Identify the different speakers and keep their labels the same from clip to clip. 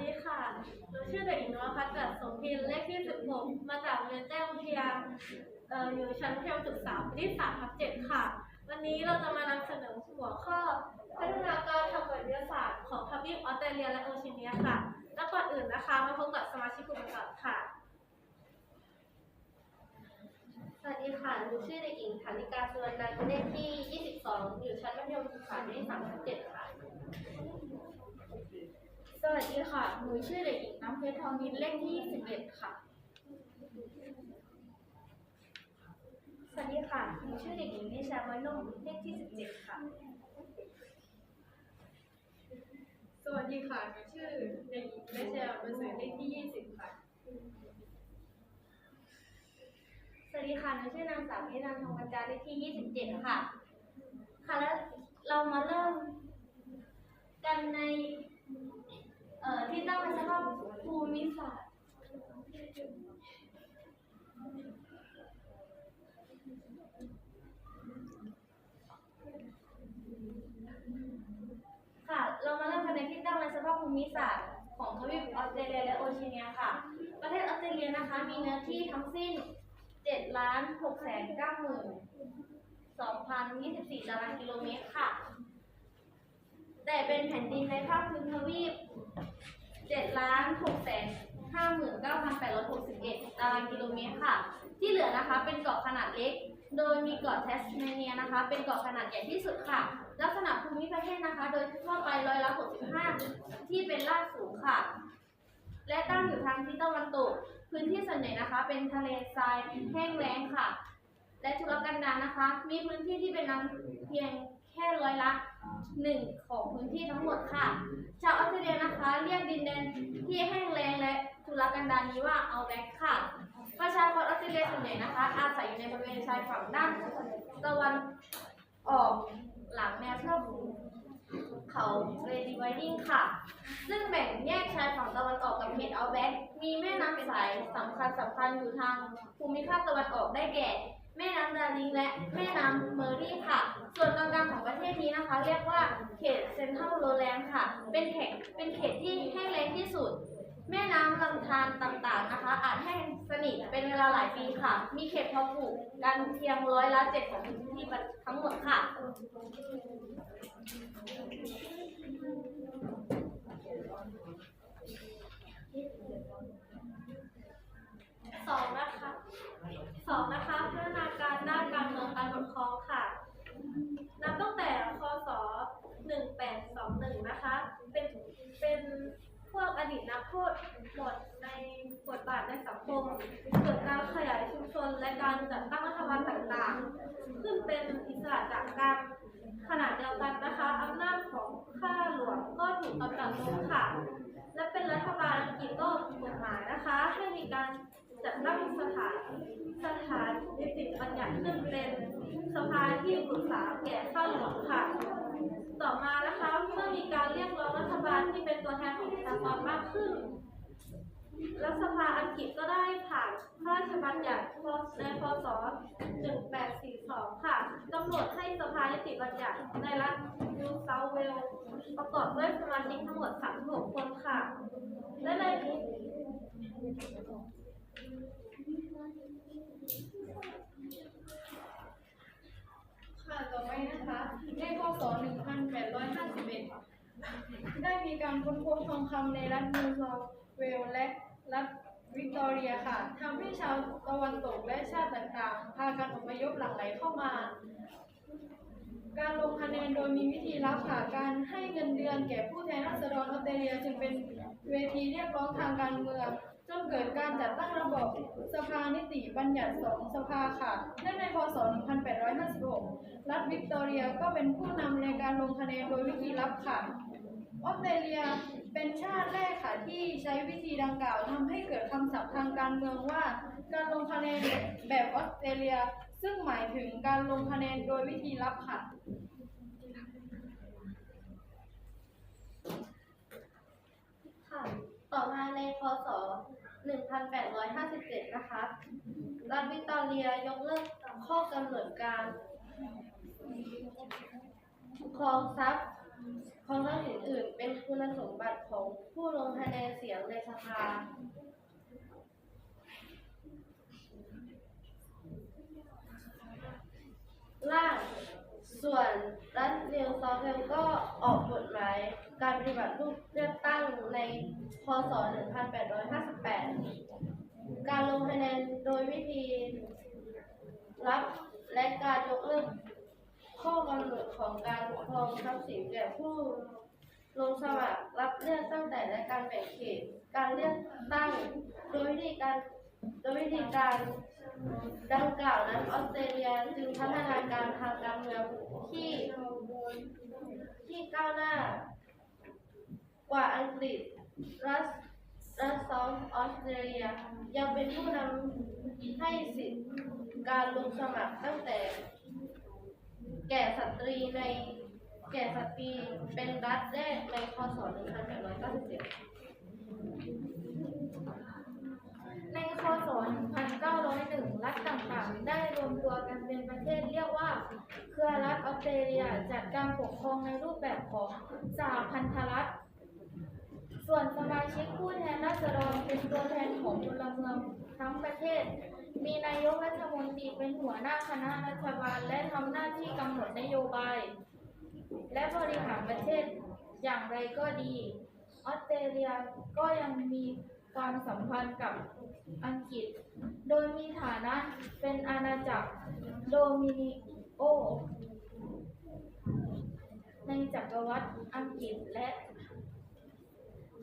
Speaker 1: ดีค่ะ หนูชื่อเด็กหญิงนวพัฒน์กัดสมพินเลขที่ 16 มาจากโรงเรียนแจ้งวิทยาเอ่ออยู่ชั้นมัธยมศึกษาปีที่3ทับ7ค่ะ วันนี้เราจะมานำเสนอหัวข้อ พัฒนาการทางวิทยาศาสตร์ของทวีปออสเตรเลียและโอเชียเนียค่ะ และก่อนอื่นนะคะ มาพบกับสมาชิกกลุ่มก่อนค่ะ
Speaker 2: สวัสดีค่ะ หนูชื่อเด็กหญิงฐานิกาสุวรรณันท์เลขที่ 22 อยู่ชั้นมัธยมศึกษาปีที่37ค่ะ
Speaker 3: วัสดีค่ะ หนูชื่อเด็กหญิงน้ำเพชรทองนินเลขที่21 ค่ะ
Speaker 2: สวัสดีค่ะ หนูชื่อเด็กหญิงนิชาวันนุ่มเลขที่ 17 ค่ะ
Speaker 3: สวัสดีค่ะ หนูชื่อเด็กหญิงเบเชลเป็นสายเลขที่ 20 ค่ะ
Speaker 2: สวัสดีค่ะ หนูชื่อนางสาวนิรันดร์ทองปัญญาเลขที่ 27 ค่ะ ค่ะ แล้วเรามาเริ่มกันใน เอ่อที่ตั้งเป็นสภาพภูมิศาสตร์ค่ะ เรามาเริ่มกันในที่ตั้งในสภาพภูมิศาสตร์ของทวีปออสเตรเลียและโอเชียเนียค่ะ ประเทศออสเตรเลียนะคะ มีเนื้อที่ทั้งสิ้น7ล้าน6แสน9หมื่น2,024ตารางกิโลเมตรค่ะ แต่เป็นแผ่นดินในภาคพื้นทวีป7ล้าน6แสน59,861ตารางกิโลเมตรค่ะ ที่เหลือนะคะเป็นเกาะขนาดเล็ก โดยมีเกาะแทสเมเนียนะคะ เป็นเกาะขนาดใหญ่ที่สุดค่ะ ลักษณะภูมิประเทศนะคะ โดยทั่วไปร้อยละ65 ที่เป็นลาดสูงค่ะ และตั้งอยู่ทางทิศตะวันตก พื้นที่ส่วนใหญ่นะคะ เป็นทะเลทรายแห้งแล้งค่ะ และทุรกันดารนะคะ มีพื้นที่ที่เป็นน้ำเพียง แค่ร้อยละหนึ่งของพื้นที่ทั้งหมดค่ะ ชาวออสเตรเลียนะคะ เรียกดินแดนที่แห้งแล้งและทุรกันดารนี้ว่าเอาแบ็กค่ะ ประชากรออสเตรเลียส่วนใหญ่นะคะ อาศัยอยู่ในบริเวณชายฝั่งด้านตะวันออกหลังแนวเทือกเขาเรดิไวดิ้งค่ะ ซึ่งแบ่งแยกชายฝั่งตะวันออกกับเฮดเอาแบ็กมีแม่น้ำสายสำคัญสำคัญอยู่ทางภูมิภาคตะวันออกได้แก่ ลิงและแม่น้ำเมอรี่ค่ะ ส่วนตอนกลางของประเทศนี้นะคะ เรียกว่าเขตเซนทรัลโรแลนด์ค่ะ เป็นเขตเป็นเขตที่แห้งแล้งที่สุด แม่น้ำลำธารต่างๆนะคะ อาจแห้งสนิทเป็นเวลาหลายปีค่ะ มีเขตเพาะปลูกกันเพียงร้อยละเจ็ดของพื้นที่ทั้งหมดค่ะ
Speaker 1: สองนะคะสองนะคะพัฒนาการด้านการเมืองการปกครองค่ะ นับตั้งแต่คศ 1821 นะคะ เป็น เป็นพวกอดีตนักโทษหมดในบทบาทในสังคม เกิดการขยายชุมชนและการจัดตั้งรัฐบาลต่างๆ ขึ้น เป็นอิสระจากการขนาดเดียวกันนะคะอำนาจของข้าหลวงก็ถูกกำจัดลงค่ะ และเป็นรัฐบาลอังกฤษก็กกฎหมายนะคะ ให้มีการจัดตั้งสถานสถานนิติบัญญัติขึ้นเป็นสภาที่ปรึกษาแก่ข้าหลวงค่ะ ต่อมานะคะเมื่อมีการเรียกร้องรัฐบาลที่เป็นตัวแทนของประชากรมากขึ้น รัฐสภาอังกฤษก็ได้ผ่านพระราชบัญญัติในพศ 1842 ค่ะกำหนดให้สภานิติบัญญัติในรัฐนิวเซาท์เวลส์ประกอบด้วยสมาชิกทั้งหมด 36 คนค่ะ และใน
Speaker 3: ค่ะต่อไปนะคะในพศ 1851 ได้มีการค้นพบทองคำในรัฐนิวเซา เวลและรัฐวิกตอเรียค่ะทำให้ชาวตะวันตกและชาติต่างๆ พากันอพยพหลั่งไหลเข้ามา การลงคะแนนโดยมีวิธีลับค่ะการให้เงินเดือนแก่ผู้แทนราษฎรออสเตรเลียจึงเป็นเวทีเรียกร้องทางการเมืองจนเกิดการจัดตั้งระบบสภานิติบัญญัติสองสภาค่ะและในพศ 1856 รัฐวิกตอเรียก็เป็นผู้นำในการลงคะแนนโดยวิธีลับค่ะออสเตรเลีย เป็นชาติแรกค่ะที่ใช้วิธีดังกล่าวทำให้เกิดคำศัพท์ทางการเมืองว่า การลงคะแนนแบบออสเตรเลีย ซึ่งหมายถึงการลงคะแนนโดยวิธีลับค่ะ
Speaker 2: ค่ะ ต่อมาในพศ 1857 นะคะ รัฐวิกตอเรียยกเลิกข้อกำหนดการครองทรัพย์ ข
Speaker 4: ท้องถิ่นอื่นเป็นคุณสมบัติของผู้ลงคะแนนเสียงในสภาล่างส่วนรัฐนิวเซาท์เวลก็ออกกฎหมายการปฏิบัติรูปเลือกตั้งในพศ 1858 การลงคะแนนโดยวิธีรับและการยกเลิก ข้อกำหนดของการปกครองทรัพย์สินแก่ผู้ลงสมัครรับเลือกตั้งแต่และการแบ่งเขต การเลือกตั้ง โดยวิธีการโดยวิธีการดังกล่าวนั้นออสเตรเลียจึงพัฒนาการทางการเมืองที่ที่ก้าวหน้า กว่าอังกฤษรัสรัสซอฟออสเตรเลียยังเป็นผู้นำให้สิทธิการลงสมัครตั้งแต่ แก่สตรีในแก่สตรีเป็นรัฐแรกในคศ1897
Speaker 5: ในคศ1901 รัฐต่างๆ ได้รวมตัวกันเป็นประเทศเรียกว่า เครือรัฐออสเตรเลียจัดการปกครองในรูปแบบของสหพันธรัฐ ส่วนสมาชิกผู้แทนราษฎรเป็นตัวแทนของพลเมืองทั้งประเทศ มีนายกรัฐมนตรีเป็นหัวหน้าคณะรัฐบาล และทำหน้าที่กำหนดนโยบาย และบริหารประเทศอย่างไรก็ดี ออสเตรเลียก็ยังมีความสัมพันธ์กับอังกฤษ โดยมีฐานะเป็นอาณาจักรโดมินิโอ ในจักรวรรดิอังกฤษและ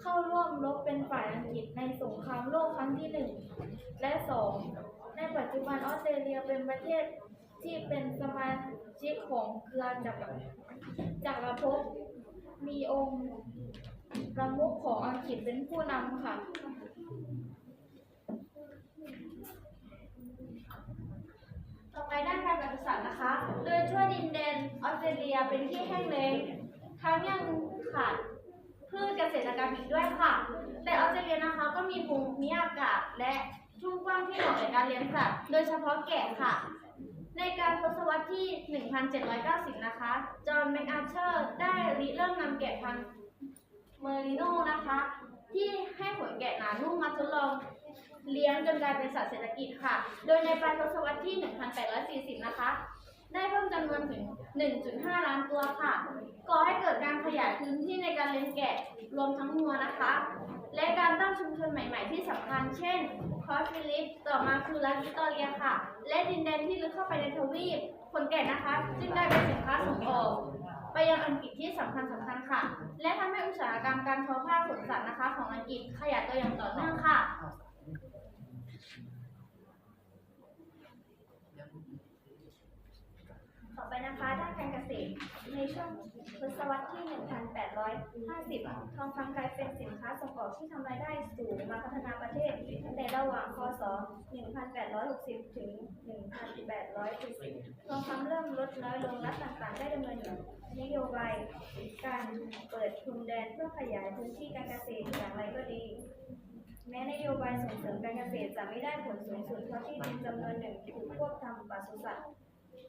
Speaker 5: เข้าร่วมรบเป็นฝ่ายอังกฤษในสงครามโลกครั้งที่หนึ่งและสอง ในปัจจุบันออสเตรเลียเป็นประเทศที่เป็นสมาชิกของเครือจักรจักรภพมีองค์ประมุขของอังกฤษเป็นผู้นำค่ะ
Speaker 2: ต่อไปด้านการปศุสัตว์นะคะ โดยทั่วดินแดนออสเตรเลียเป็นที่แห้งแล้งทั้งยังขาดพืชเกษตรกรรมอีกด้วยค่ะ แต่ออสเตรเลียนะคะก็มีภูมิอากาศและ ทุ่งกว้างที่เหมาะแก่การเลี้ยงสัตว์โดยเฉพาะแกะค่ะ ในการทศวรรษที่ 1790 นะคะ จอห์นแมคอาร์เชอร์ได้ริเริ่มนำแกะพันธุ์เมอริโนนะคะ ที่ให้ขนแกะหนานุ่มมาทดลองเลี้ยงจนกลายเป็นสัตว์เศรษฐกิจค่ะ โดยในปลายทศวรรษที่ 1840 นะคะ ได้เพิ่มจำนวนถึง 1.5 ล้านตัวค่ะ ก่อให้เกิดการขยายพื้นที่ในการเลี้ยงแกะรวมทั้งงัวนะคะ และการตั้งชุมชนใหม่ ๆ ที่สำคัญ เช่น คอสฟิลิป ต่อมาคือรัฐวิตอเรียค่ะ และดินแดนที่ลึกเข้าไปในทวีปขนแกะนะคะ จึงได้เป็นสินค้าส่งออกไปยังอังกฤษที่สำคัญสำคัญค่ะ และทำให้อุตสาหกรรมการทอผ้าขนสัตว์นะคะ ของอังกฤษขยายตัวอย่างต่อเนื่องค่ะ ต่อไปนะคะด้านการเกษตร ในช่วงทศวรรษที่ 1850 ทองคำกลายเป็นสินค้าส่งออกที่ทำรายได้สูงมาพัฒนาประเทศแต่ระหว่างคศ1860 ถึง 1870 ทองคำเริ่มลดน้อยลงรัฐต่างๆ ได้ดำเนินนโยบายการเปิดทุนแดนเพื่อขยายพื้นที่การเกษตรอย่างไรก็ดีแม้นโยบายส่งเสริมการเกษตรจะไม่ได้ผลสูงสุดเพราะที่ดินจำนวนหนึ่งถูกควบทำปศุสัตว์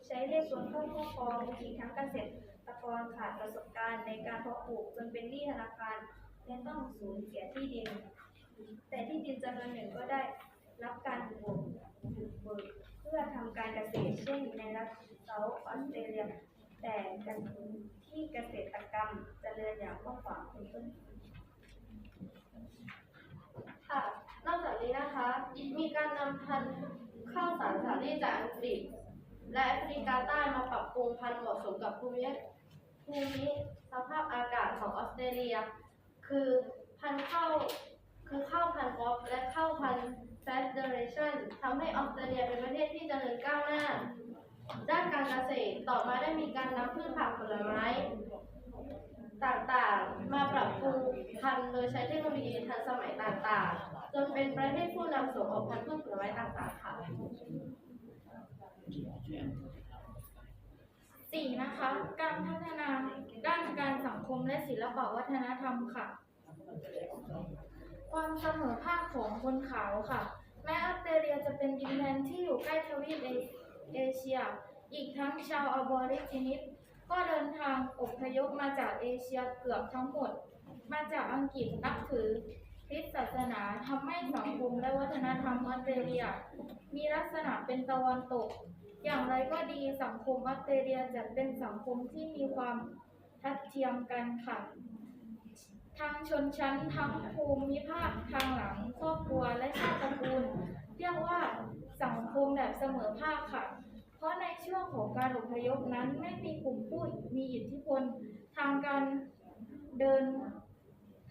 Speaker 2: ใช้เรียกส่วนเข้าครอบครองอีกทั้งเกษตระกรขาดประสบการณ์ในการเพาะปลูกจนเป็นหนี้ธนาคารและต้องสูญเสียที่ดิน แต่ที่ดินจำนวนหนึ่งก็ได้รับการบุกเบิกเพื่อทำการเกษตรเช่นในรัฐเซาท์ออสเตรเลีย แต่กันที่เกษตรกรรมเจริญอย่างกว้างขวางเป็นต้น
Speaker 4: ค่ะนอกจากนี้นะคะ มีการนำพันธุ์ข้าวสารสาลี่จากอังกฤษและแอฟริกาใต้มาปรับปรุงพันธุ์เหมาะสมกับภูมิ ภูมิสภาพอากาศของออสเตรเลีย คือพันธุ์ข้าวคือข้าวพันธุ์กอฟและข้าวพันธุ์แฟดเดเรชันทำให้ออสเตรเลียเป็นประเทศที่เจริญก้าวหน้า ด้านการเกษตรต่อมาได้มีการนำพืชผักผลไม้ ต่างๆ มาปรับปรุงพันธุ์โดยใช้เทคโนโลยีทันสมัยต่างๆ จนเป็นประเทศผู้นำส่งออกพันธุ์พืชผลไม้ต่างๆค่ะ
Speaker 5: สี่นะคะ การพัฒนาด้านการสังคมและศิลปวัฒนธรรมค่ะ ความเสมอภาคของคนขาวค่ะ แม้ออสเตรเลียจะเป็นดินแดนที่อยู่ใกล้ทวีปเอเอเชีย อีกทั้งชาวอบอริจินิสก็เดินทางอพยพมาจากเอเชียเกือบทั้งหมด มาจากอังกฤษนับถือคริสต์ศาสนาทำให้สังคมและวัฒนธรรมออสเตรเลีย มีลักษณะเป็นตะวันตก อย่างไรก็ดีสังคมออสเตรเลียจะเป็นสังคมที่มีความทัดเทียมกันค่ะทั้งชนชั้นทั้งภูมิภาคทางหลังครอบครัวและชาติตระกูล เรียกว่าสังคมแบบเสมอภาคค่ะ เพราะในช่วงของการอพยพนั้นไม่มีกลุ่มผู้มีอิทธิพล ทางการเดิน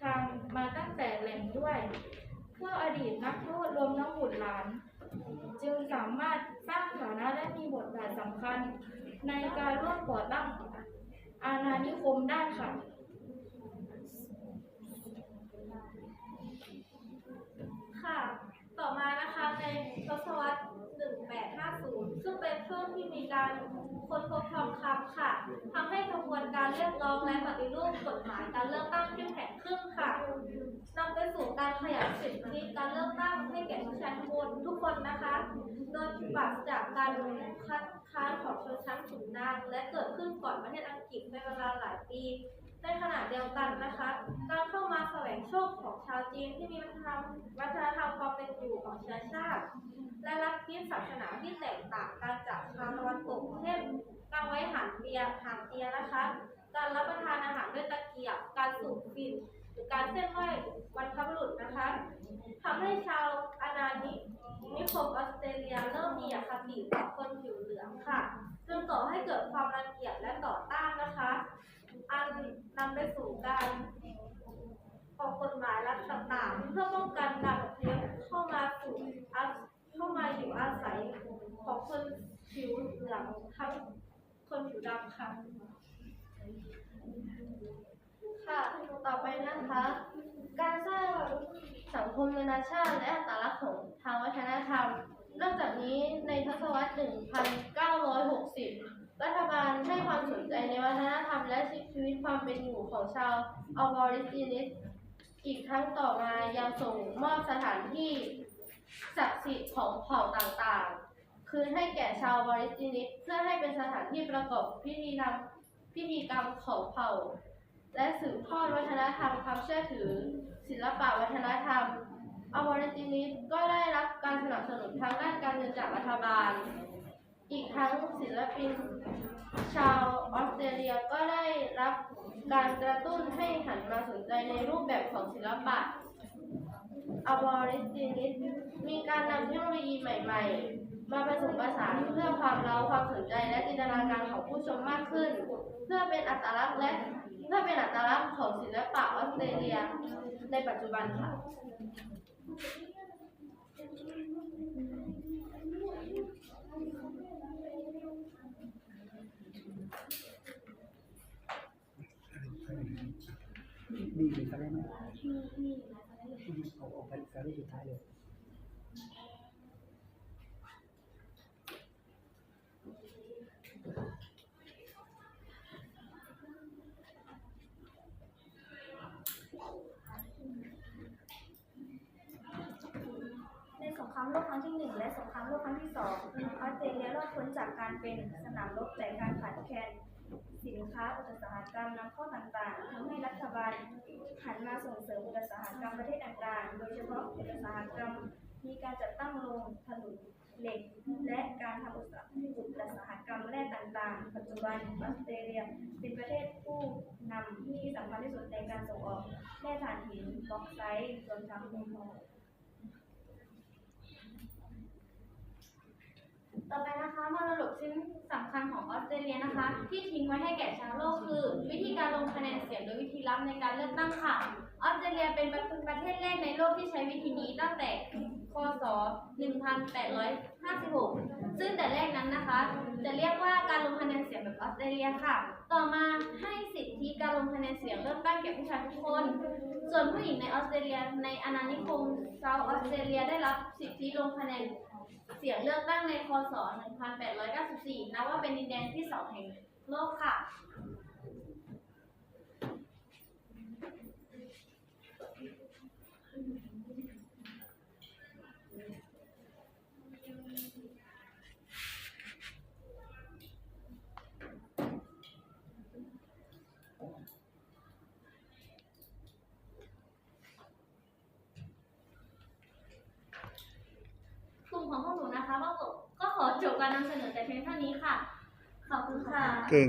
Speaker 5: ทางมาตั้งแต่แหล่งด้วย เพื่ออดีตนักโทษรวมทั้งบุตรหลาน จึงสามารถสร้างฐานะและมีบทบาทสำคัญ ในการร่วมก่อตั้งอาณานิคมได้ค่ะ
Speaker 1: ค่ะ ต่อมานะคะในทศวรรษ 1850 ซึ่งเป็นช่วงที่มีการค้น นำไปสู่การขยายสิทธิการเลือกตั้งให้แก่ทุกชั้นคนทุกคนนะคะ โดยปราศจากการคัดค้านของชนชั้นสูงนางและเกิดขึ้นก่อนประเทศอังกฤษเป็นเวลาหลายปี ในขณะเดียวกันนะคะ การเข้ามาแสวงโชคของชาวจีนที่มีวัฒนธรรมวัฒนธรรมความเป็นอยู่ของเชื้อชาติ และลัทธิศาสนาที่แตกต่างกันจากชาวตะวันตกเช่นการไว้หางเตียหางเตียนะคะ การรับประทานอาหารด้วยตะเกียบ การสูบฝิ่นหรือ การเส้นไหว้วันพบุรุษนะคะทำให้ชาวอาณานินิคมออสเตรเลียเริ่มมีอคติต่อคนผิวเหลืองค่ะจนก่อให้เกิดความรังเกียจและต่อต้านนะคะ อันนำไปสู่การออกกฎหมายรัฐต่างๆ เพื่อป้องกันการอพยพเข้ามาสู่เข้ามาอยู่อาศัยของคนผิวเหลืองทั้งคนผิวดำค่ะ
Speaker 2: ค่ะ ต่อไปนะคะ การสร้างสังคมนานาชาติและอัตลักษณ์ของทางวัฒนธรรม นอกจากนี้ในทศวรรษ 1960 รัฐบาลให้ความสนใจในวัฒนธรรมและชีวิตความเป็นอยู่ของชาวออบอริจินิสอีกทั้งต่อมายังส่งมอบสถานที่ศักดิ์สิทธิ์ของเผ่าต่างๆ คืนให้แก่ชาวบอริจินิสเพื่อให้เป็นสถานที่ประกอบพิธีกรรมพิธีกรรมของเผ่า และสืบทอดวัฒนธรรมความเชื่อถือ ศิลปะวัฒนธรรมอวอริจินิสก็ได้รับการสนับสนุนทางด้านการเงินจากรัฐบาล อีกทั้งศิลปิน ชาวออสเตรเลียก็ได้รับการกระตุ้นให้หันมาสนใจในรูปแบบของศิลปะอบอริจินิสมีการนำเทคโนโลยีใหม่ๆ มาผสมผสานเพื่อความเร้าความสนใจและจินตนาการของผู้ชมมากขึ้น เพื่อเป็นอัตลักษณ์และ เพื่อเป็นอัตลักษณ์ของศิลปะออสเตรเลียในปัจจุบันค่ะ
Speaker 6: มีหรือสได์ไหมเอาเอาไปสไลด์สุดท้ายเลย
Speaker 7: ในสงครามโลกครั้งที่หนึ่งและสงครามโลกครั้งที่สองออสเตรเลียรอดพ้นจา การเป็นสนามรบแต่การขาดแคลนสินค้าอุตสาหกรรมนำเข้าต่างๆทำให้รัฐบาลหันมาส่งเสริมอุตสาหกรรมประเทศต่างๆ โดยเฉพาะอุตสาหกรรมมีการจัดตั้งโรงผลิตเหล็ก และการทำอุตสาหกรรมแร่ต่างๆ ปัจจุบันออสเตรเลียเป็นประเทศผู้นำที่สำคัญที่สุดในการส่งออกแร่ถ่านหินบ็อกไซต์รวมทั้งมูลทอง
Speaker 2: ต่อไปนะคะมรดกชิ้นสำคัญของออสเตรเลียนะคะ ที่ทิ้งไว้ให้แก่ชาวโลกคือ วิธีการลงคะแนนเสียงโดยวิธีลับในการเลือกตั้งค่ะ ออสเตรเลียเป็นประเทศแรกในโลกที่ใช้วิธีนี้ตั้งแต่คศ 1856 ซึ่งแต่แรกนั้นนะคะ จะเรียกว่าการลงคะแนนเสียงแบบออสเตรเลียค่ะ ต่อมาให้สิทธิการลงคะแนนเสียงเลือกตั้งแก่ผู้ชายทุกคน ส่วนผู้หญิงในออสเตรเลียในอาณานิคมเซาท์ออสเตรเลียได้รับสิทธิลงคะแนน เสียงเลือกตั้งในคศ1894 นับว่าเป็นดินแดนที่สองแห่งโลกค่ะ หนูนะคะ ก็ก็ขอจบการนำเสนอแต่เพียงเท่านี้ค่ะ ขอบคุณค่ะ
Speaker 6: เก่ง